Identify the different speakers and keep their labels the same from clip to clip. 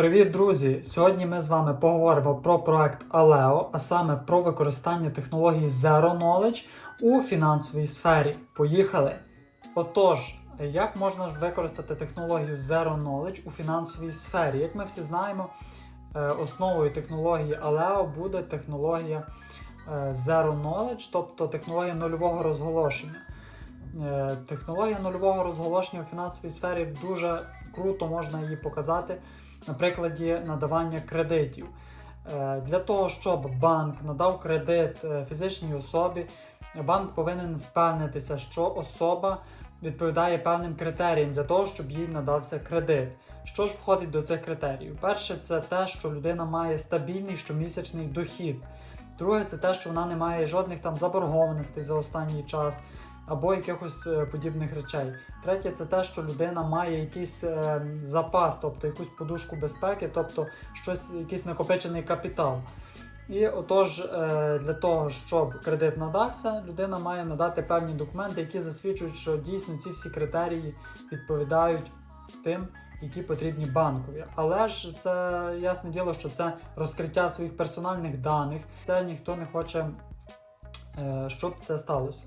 Speaker 1: Привіт, друзі! Сьогодні ми з вами поговоримо про проект Aleo, а саме про використання технології Zero Knowledge у фінансовій сфері. Поїхали! Отож, як можна використати технологію Zero Knowledge у фінансовій сфері? Як ми всі знаємо, е, основою технології Aleo буде технологія е, Zero Knowledge, тобто технологія нульового розголошення. Е, Технологія нульового розголошення у фінансовій сфері дуже круто можна її показати на прикладі надавання кредитів. Е, Для того, щоб банк надав кредит е, фізичній особі, банк повинен впевнитися, що особа відповідає певним критеріям для того, щоб їй надався кредит. Що ж входить до цих критеріїв? Перше, це те, що людина має стабільний щомісячний дохід. Друге, це те, що вона не має жодних там заборгованостей за останній час або якихось е, подібних речей. Третє, це те, що людина має якийсь е, запас, тобто якусь подушку безпеки, тобто щось, якийсь накопичений капітал. І отож, е, для того, щоб кредит надався, людина має надати певні документи, які засвідчують, що дійсно ці всі критерії відповідають тим, які потрібні банкові. Але ж це ясне діло, що це розкриття своїх персональних даних. Це ніхто не хоче, е, щоб це сталося.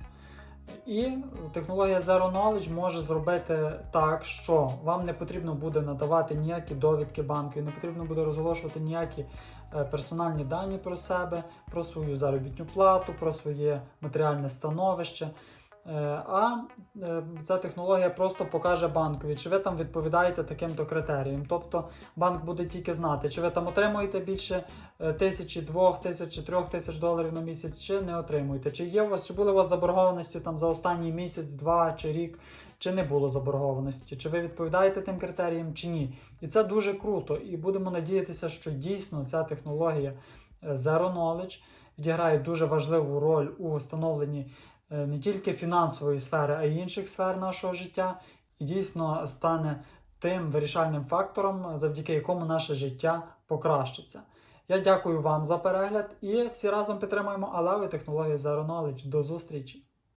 Speaker 1: І технологія Zero Knowledge може зробити так, що вам не потрібно буде надавати ніякі довідки банку, не потрібно буде розголошувати ніякі е, персональні дані про себе, про свою заробітну плату, про своє матеріальне становище. Е, А е, ця технологія просто покаже банкові, чи ви там відповідаєте таким-то критеріям. Тобто банк буде тільки знати, чи ви там отримуєте більше е, тисячі, двох тисяч чи трьох тисяч доларів на місяць, чи не отримуєте. Чи є у вас, чи були у вас заборгованості там за останній місяць, два чи рік, чи не було заборгованості, чи ви відповідаєте тим критеріям, чи ні. І це дуже круто. І будемо надіятися, що дійсно ця технологія Zero Knowledge відіграє дуже важливу роль у встановленні не тільки фінансової сфери, а й інших сфер нашого життя, і дійсно стане тим вирішальним фактором, завдяки якому наше життя покращиться. Я дякую вам за перегляд і всі разом підтримуємо Алеву технологію Zero Knowledge. До зустрічі!